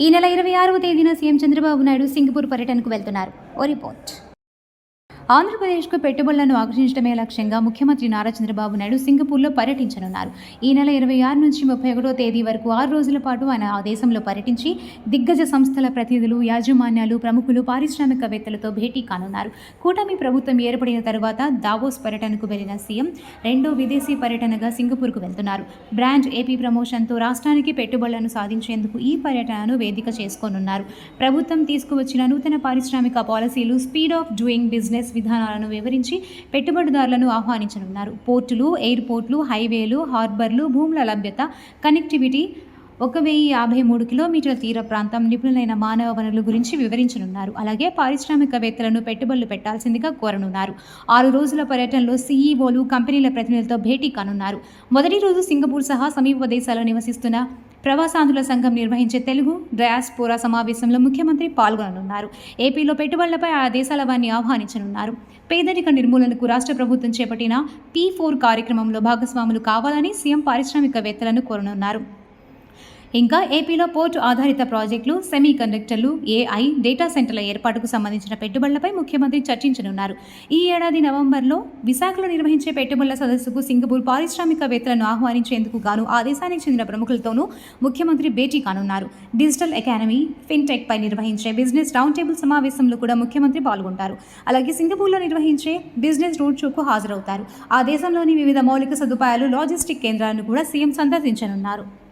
ఈ నెల ఇరవై ఆరవ తేదీన సీఎం చంద్రబాబు నాయుడు సింగపూర్ పర్యటనకు వెళ్తున్నారు. ఓ రిపోర్ట్. ఆంధ్రప్రదేశ్కు పెట్టుబడులను ఆకర్షించడమే లక్ష్యంగా ముఖ్యమంత్రి నారా చంద్రబాబు నాయుడు సింగపూర్లో పర్యటించనున్నారు. ఈ నెల ఇరవై ఆరు నుంచి ముప్పై ఒకటో తేదీ వరకు ఆరు రోజుల పాటు ఆయన ఆ దేశంలో పర్యటించి దిగ్గజ సంస్థల ప్రతినిధులు యాజమాన్యాలు ప్రముఖులు పారిశ్రామికవేత్తలతో భేటీ కానున్నారు. కూటమి ప్రభుత్వం ఏర్పడిన తర్వాత దావోస్ పర్యటనకు వెళ్ళిన సీఎం రెండో విదేశీ పర్యటనగా సింగపూర్కు వెళ్తున్నారు. బ్రాండ్ ఏపీ ప్రమోషన్తో రాష్ట్రానికి పెట్టుబడులను సాధించేందుకు ఈ పర్యటనను వేదిక చేసుకోనున్నారు. ప్రభుత్వం తీసుకువచ్చిన నూతన పారిశ్రామిక పాలసీలు స్పీడ్ ఆఫ్ డూయింగ్ బిజినెస్ విధానాలను వివరించి పెట్టుబడిదారులను ఆహ్వానించనున్నారు. పోర్టులు ఎయిర్పోర్ట్లు హైవేలు హార్బర్లు భూముల లభ్యత కనెక్టివిటీ ఒక వెయ్యి యాభై మూడు కిలోమీటర్ల తీర ప్రాంతం నిపుణులైన మానవ వనరుల గురించి వివరించనున్నారు. అలాగే పారిశ్రామికవేత్తలను పెట్టుబడులు పెట్టాల్సిందిగా కోరనున్నారు. ఆరు రోజుల పర్యటనలో సీఈఓలు కంపెనీల ప్రతినిధులతో భేటీ కానున్నారు. మొదటి రోజు సింగపూర్ సహా సమీప దేశాల్లో నివసిస్తున్న ప్రవాసాంధ్రుల సంఘం నిర్వహించే తెలుగు డయాస్పోరా సమావేశంలో ముఖ్యమంత్రి పాల్గొననున్నారు. ఏపీలో పెట్టుబడులపై ఆ దేశాల వారిని ఆహ్వానించనున్నారు. పేదరిక నిర్మూలనకు రాష్ట్ర ప్రభుత్వం చేపట్టిన పీ ఫోర్ కార్యక్రమంలో భాగస్వాములు కావాలని సీఎం పారిశ్రామికవేత్తలను కోరనున్నారు. ఇంకా ఏపీలో పోర్టు ఆధారిత ప్రాజెక్టులు సెమీ కండక్టర్లు ఏఐ డేటా సెంటర్ల ఏర్పాటుకు సంబంధించిన పెట్టుబడులపై ముఖ్యమంత్రి చర్చించనున్నారు. ఈ ఏడాది నవంబర్లో విశాఖలో నిర్వహించే పెట్టుబడుల సదస్సుకు సింగపూర్ పారిశ్రామికవేత్తలను ఆహ్వానించేందుకు గాను ఆ దేశానికి చెందిన ప్రముఖులతోనూ ముఖ్యమంత్రి భేటీ కానున్నారు. డిజిటల్ ఎకానమీ ఫిన్టెక్ పై నిర్వహించే బిజినెస్ రౌండ్ టేబుల్ సమావేశంలో కూడా ముఖ్యమంత్రి పాల్గొంటారు. అలాగే సింగపూర్లో నిర్వహించే బిజినెస్ రోడ్ షోకు హాజరవుతారు. ఆ దేశంలోని వివిధ మౌలిక సదుపాయాలు లాజిస్టిక్ కేంద్రాలను కూడా సీఎం సందర్శించనున్నారు.